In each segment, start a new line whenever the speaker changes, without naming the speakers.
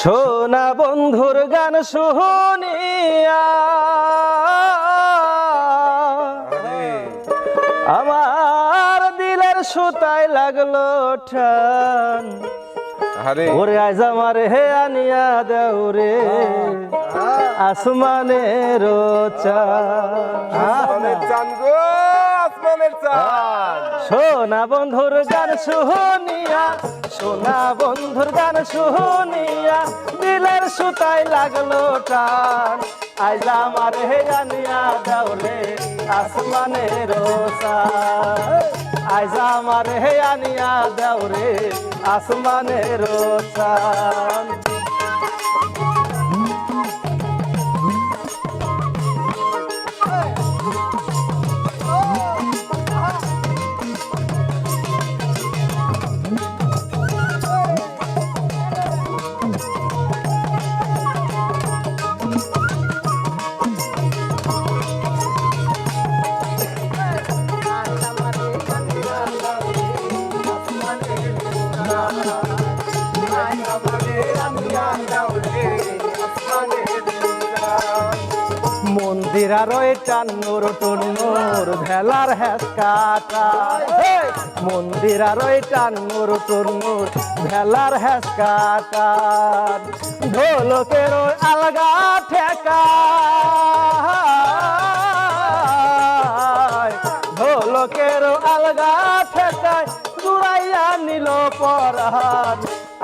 সোনা বন্ধুর গান শুনিয়া। আমার দিলের সুতায় লাগল ঠান। ওরে আজ আমার হে আনিয়া দেও রে। আসমানের চাঁদ
গো। আসমানের চাঁদ।
সোনা বন্ধুর গান শুনিয়া, সোনা বন্ধুর গান শুনিয়া, দিলের সুতায় লাগল টান। আইজ আমার হে আনিয়া দাওলে আসমানের আইজ আমার হে আনিয়া দাওরে আসমানের চান আর ওই টান্নুর টুন্নুর ভেলার হেসকাটা মন্দির আর ওই টান্নুর ভেলার হেসকাটা ঢোলকের আলগা ঠেকা। ঢোলকের আলগা ঠেকায় জুড়াইয়া নিল পরাণ।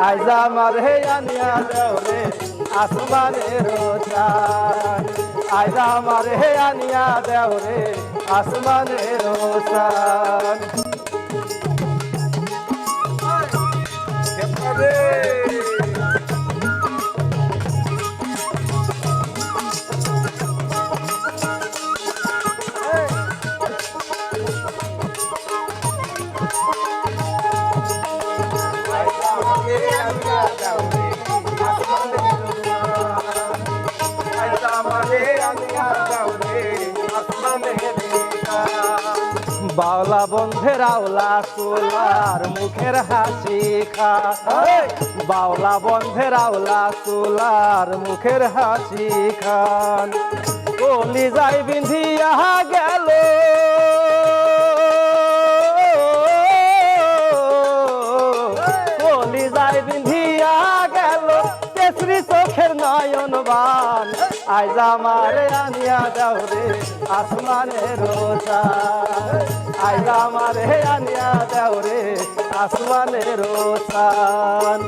আজ আমার হে আনিয়া দেও রে, আসমানের চান আজ আমার হে আনিয়া দেও রে আসমানের চান
আরে
বাউলা বন্ধের আওলা তোলার মুখের হাসি খা। বাউলা বন্ধের আওলা তোলার মুখের হাসি খান। কলি যাই বিন্ধিয়া গেল। কলি যাই বিন্ধিয়া গেল। কেসরি চোখের নয়ন বান। আজ আমার আনিয়া দাও রে আসমানের চান আজ আমার আনিয়া দাও রে আসমানের চান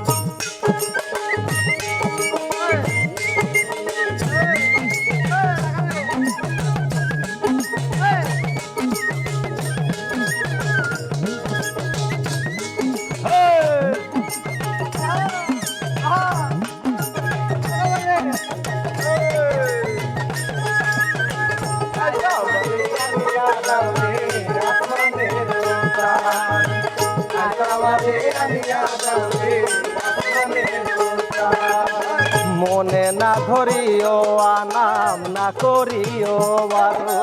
মনে না ধরিও, আনাম না করিও বারো।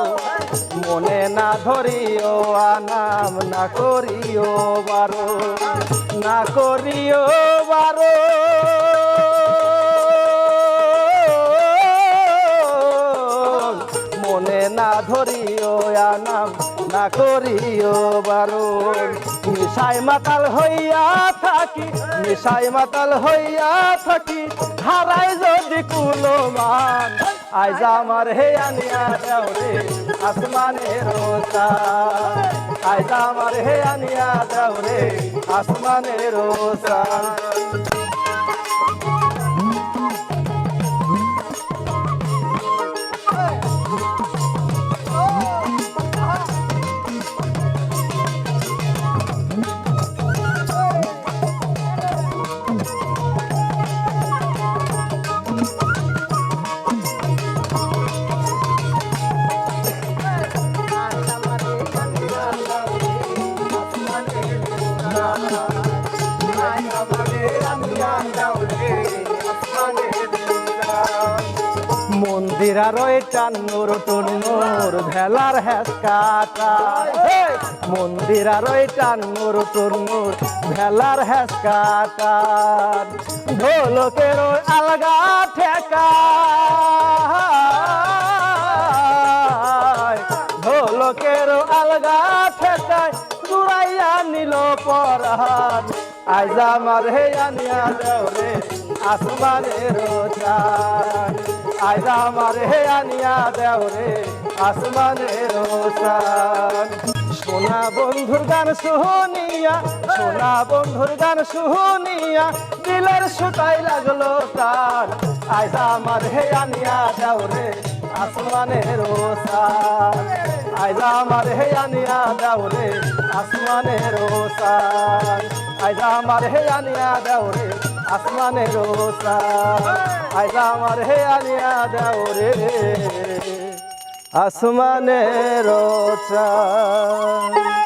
মনে না ধরিও, আনাম না করিও বারো। না করিও বারো। করিও বারো। মিশাই মাতাল হইয়া থাকি মিশাই মাতাল হইয়া থাকি হারাই যদি কুলো মান। আইজ আমার হে আনিয়া দেও রে আসমানের আইজ আমার হে আনিয়া দেও রে আসমানের চান বিরারয় টান্নুর টুন্নুর ভেলার হ্যাসকাটা মন্দিরারয় টান্নুর টুন্নুর ভেলার হ্যাসকাটা ঢোলকের আলগা ঠেকা। ঢোলকের আলগা ঠেকায় চুরাইয়া নিল পরাণ। আজ আমার হে আনিয়া দেওরে আসমানের চান আজ আমার হে আনিয়া দেও রে, আসমানের চান সোনা বন্ধুর গান শুনিয়া, সোনা বন্ধুর গান শুনিয়া, দিলের সুতাই লাগল তার আজ আমার হে আনিয়া দেও রে, আসমানের আজ আমার হে আনিয়া দাও রে, আসমানের আজ আমার হে আনিয়া দাও রে আসমানের সান আইসা আমার হে আলিয়া দাও রে। আসমানের সান